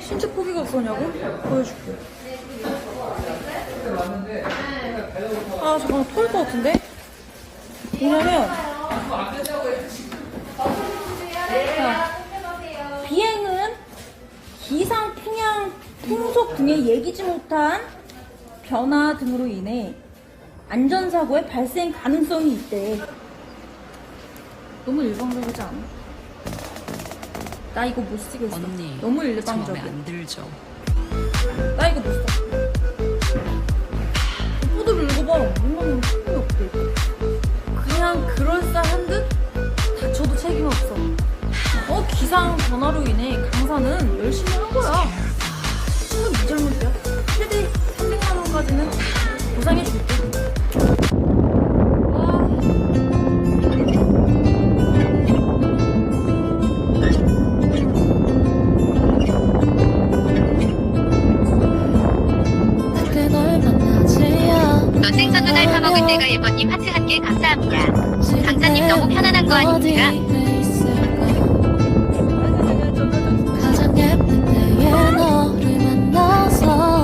진짜 포기가 없었냐고? 보여줄게. 아, 잠깐만, 토할 것 같은데? 왜냐면, 자, 비행은 기상, 풍향, 풍속 등의 예기치 못한 변화 등으로 인해 안전사고의 발생 가능성이 있대. 너무 일방적이지 않아? 나 이거 못 쓰겠어. 언니 너무 저 마음에. 안 들죠 나 이거 못 써. 포도를 읽어봐. 뭔가는 소용이 없대. 그냥 그럴싸한 듯 다쳐도 책임 없어. 어, 기상 변화로 인해 강사는 열심히 한 거야. 만나지야 넌생선 누날 파먹을 때가 예뻐님 하트 한 개 감사합니다. 강사님 너무 편안한 거 아닙니까?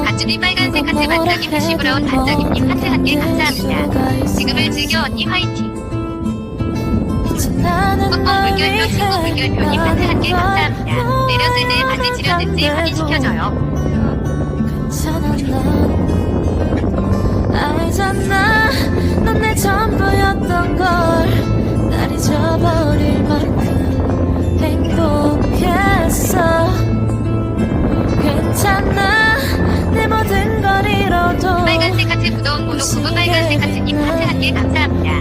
가쭈비 빨간색 하트 반짝임 듯이 부러운 반짝임님 하트 한 개 감사합니다. 지금을 즐겨 언니 화이팅. 뽀뽀 물결표 친구 물결표님 하트 한 개 감사합니다. 내렸을 때 바지 지렸는지 확인시켜줘요. 전부였던 걸 날 잊어버릴 만큼 행복했어 괜찮아 내 모든 걸 잃어도 빨간색 하트 무더운 모노쿠브 빨간색 하트님 하트 한 개 감사합니다.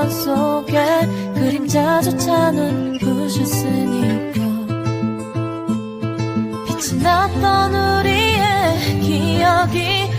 화면 속에 그림자조차는 부셨으니까. 빛이 났던 우리의 기억이